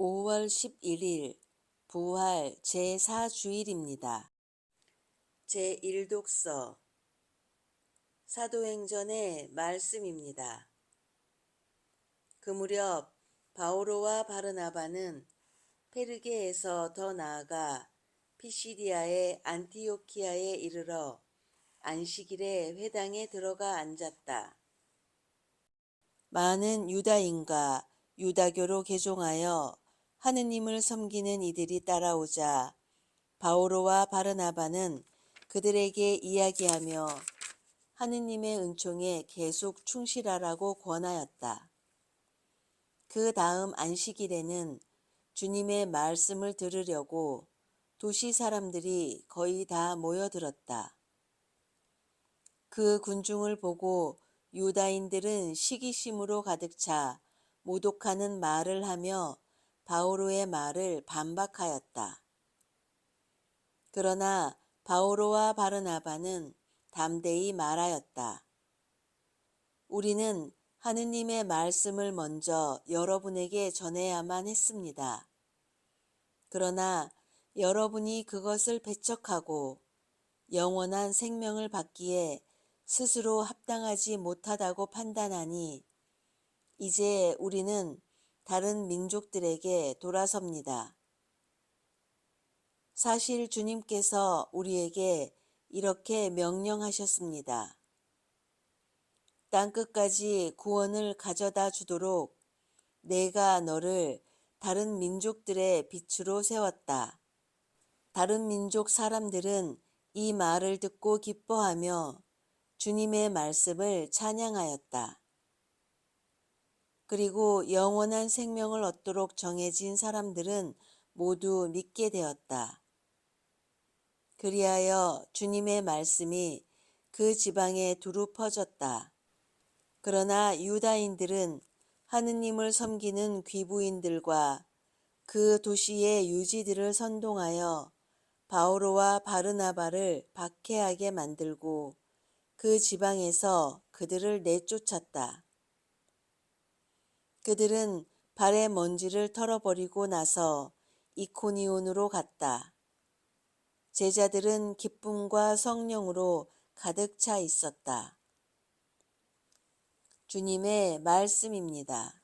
5월 11일 부활 제4주일입니다. 제1독서 사도행전의 말씀입니다. 그 무렵 바오로와 바르나바는 페르게에서 더 나아가 피시디아의 안티오키아에 이르러 안식일에 회당에 들어가 앉았다. 많은 유다인과 유다교로 개종하여 하느님을 섬기는 이들이 따라오자 바오로와 바르나바는 그들에게 이야기하며 하느님의 은총에 계속 충실하라고 권하였다. 그 다음 안식일에는 주님의 말씀을 들으려고 도시 사람들이 거의 다 모여들었다. 그 군중을 보고 유다인들은 시기심으로 가득 차 모독하는 말을 하며 바오로의 말을 반박하였다. 그러나 바오로와 바르나바는 담대히 말하였다. 우리는 하느님의 말씀을 먼저 여러분에게 전해야만 했습니다. 그러나 여러분이 그것을 배척하고 영원한 생명을 받기에 스스로 합당하지 못하다고 판단하니 이제 우리는 다른 민족들에게 돌아섭니다. 사실 주님께서 우리에게 이렇게 명령하셨습니다. 땅끝까지 구원을 가져다 주도록 내가 너를 다른 민족들의 빛으로 세웠다. 다른 민족 사람들은 이 말을 듣고 기뻐하며 주님의 말씀을 찬양하였다. 그리고 영원한 생명을 얻도록 정해진 사람들은 모두 믿게 되었다. 그리하여 주님의 말씀이 그 지방에 두루 퍼졌다. 그러나 유다인들은 하느님을 섬기는 귀부인들과 그 도시의 유지들을 선동하여 바오로와 바르나바를 박해하게 만들고 그 지방에서 그들을 내쫓았다. 그들은 발의 먼지를 털어버리고 나서 이코니온으로 갔다. 제자들은 기쁨과 성령으로 가득 차 있었다. 주님의 말씀입니다.